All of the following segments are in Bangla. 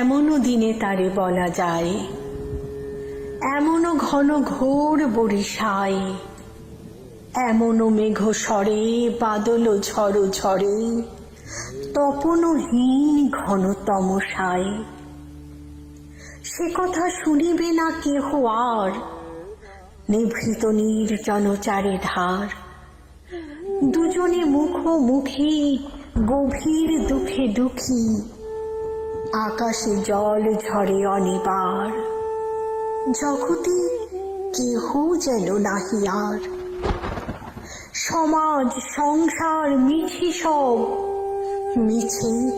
এমনও দিনে তারে বলা যায়, এমনও ঘন ঘোর বরিশায়, এমনও মেঘ সরে, বাদল ঝড় ঝরে তপনহীন ঘন তমসায় সে কথা শুনিবে না কেহ আর নিভৃত নির্জন চারে ধার। দুজনে মুখোমুখি, গভীর দুঃখে দুঃখী। আকাশে জল ঝরে অনিবার। জগতে কেহ যেন নাহি আর। সমাজ, সংসার মিছে সব। মিছে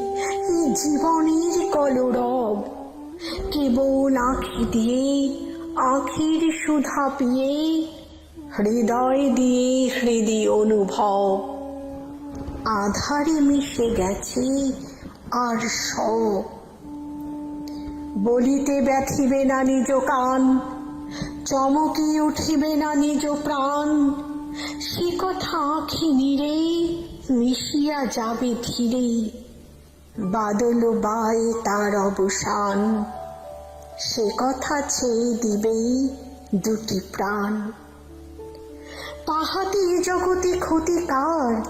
জীবনের কলরব। কেবল আঁখি দিয়ে আখির সুধা পিয়ে হৃদয় দিয়ে হৃদি অনুভব। আধারে মিশে গেছে আর সব। বলিতে ব্যথিবে না নিজ কান, চমকে উঠিবে না নিজ প্রাণ। সে কথা আঁখি নিরে মিশিয়া যাবে ধীরে, বাদল বায়ে তার অবসান। সে কথা ছেয়ে দিবেই দুটি প্রাণ। তাহাতে এ জগতে ক্ষতি কার?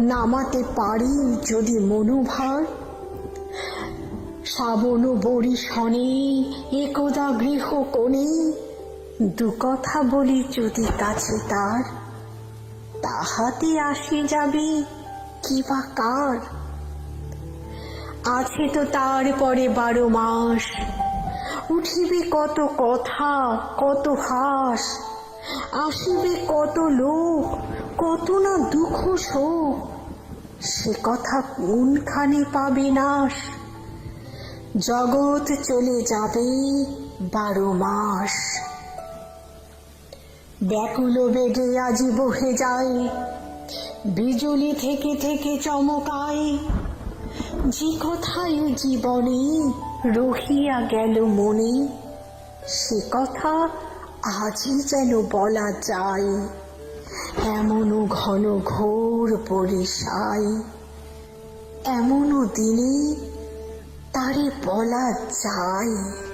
নামাতে পারি যদি মনোভার? শ্রাবণ বরিশনে একদা গৃহ কোণে। দু কথা বলি যদি কাছে তার, তাহাতে আসে যাবে কি বা কার? আছে তো তার পরে বারো মাস উঠিবে কত কথা, কত হাস, আসিবে কত লোক, কত না দুঃখ শোক, সে কথা কোনখানে পাবে নাশ? জগৎ চলে যাবে বারো মাস। ব্যাকুল বেগে আজি বহে যায়, বিজুলি থেকে থেকে চমকায়, যে কথায় জীবনে রহিয়া গেল মনে, সে কথা আজই যেন বলা যায়। এমনও ঘন ঘোর পরিসায় এমনও দিনে তারে বলা যায়।